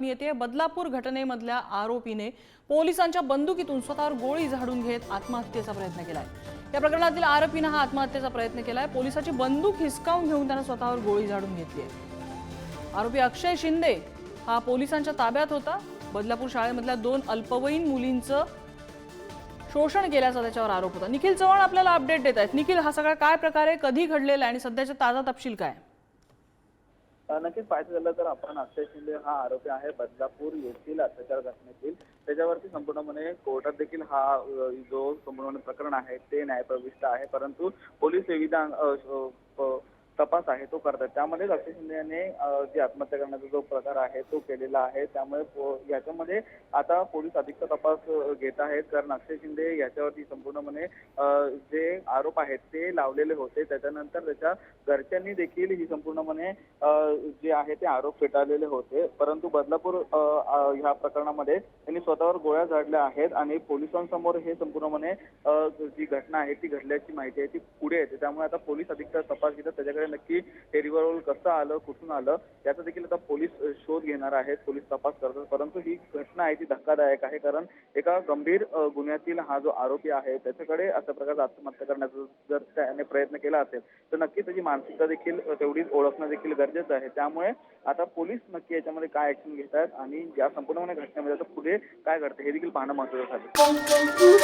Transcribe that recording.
बातमी येते. बदलापूर घटनेमधल्या आरोपीने पोलिसांच्या बंदुकीतून स्वतःवर गोळी झाडून घेत आत्महत्येचा प्रयत्न केलाय. या प्रकरणातील आरोपीनं हा आत्महत्येचा प्रयत्न केलाय. पोलिसाची बंदूक हिसकावून घेऊन त्यानं स्वतःवर गोळी झाडून घेतली आहे आरोपी अक्षय शिंदे हा पोलिसांच्या ताब्यात होता. बदलापूर शाळेमधल्या दोन अल्पवयीन मुलींचं शोषण केल्याचा त्याच्यावर आरोप होता. निखिल चव्हाण आपल्याला अपडेट देत आहेत. निखिल हा सगळा काय प्रकार आहे कधी घडलेला आहे आणि सध्याचा ताजा तपशील काय? नक्कीच पाहायचं झालं तर आपण अक्षय शिंदे हा आरोपी आहे. बदलापूर येथील अत्याचार घटनेतील. त्याच्यावरती संपूर्णपणे कोर्टात देखील हा जो संपूर्ण प्रकरण आहे ते न्यायप्रविष्ट आहे. परंतु पोलीस विविध तपास आहे तो करतात. त्यामध्ये अक्षय शिंदे यांनी जे आत्महत्या करण्याचा जो प्रकार आहे तो केलेला आहे. त्यामुळे पो- याच्यामध्ये आता पोलीस अधिकचा तपास घेत आहेत. कारण अक्षय शिंदे याच्यावरती संपूर्णपणे जे आरोप आहेत ते लावलेले होते. त्याच्यानंतर त्याच्या घरच्यांनी देखील ही संपूर्णपणे जे आहे ते आरोप फेटाळलेले होते. परंतु बदलापूर ह्या प्रकरणामध्ये त्यांनी स्वतःवर गोळ्या झाडल्या आहेत आणि पोलिसांसमोर हे संपूर्णपणे जी घटना आहे ती घडल्याची माहिती आहे ती पुढे येते. त्यामुळे आता पोलीस अधिकचा तपास घेतात. त्याच्याकडे नक्की हे रिव्हॉल्वर कसं आलं कुठून आलं याचा देखील आता पोलीस शोध घेणार आहेत पोलीस तपास करतात. परंतु ही घटना आहे ती धक्कादायक आहे कारण एका गंभीर गुन्ह्यातील हा जो आरोपी आहे त्याच्याकडे अशा प्रकारचा आत्महत्या करण्याचा जर त्याने प्रयत्न केला असेल तर नक्की त्याची मानसिकता देखील तेवढीच ओळखणं देखील गरजेचं आहे. त्यामुळे आता पोलीस नक्की याच्यामध्ये काय ऍक्शन घेत आहेत आणि या संपूर्णपणे घटनेमध्ये आता पुढे काय घडतं हे देखील पाहणं महत्वाचं झालं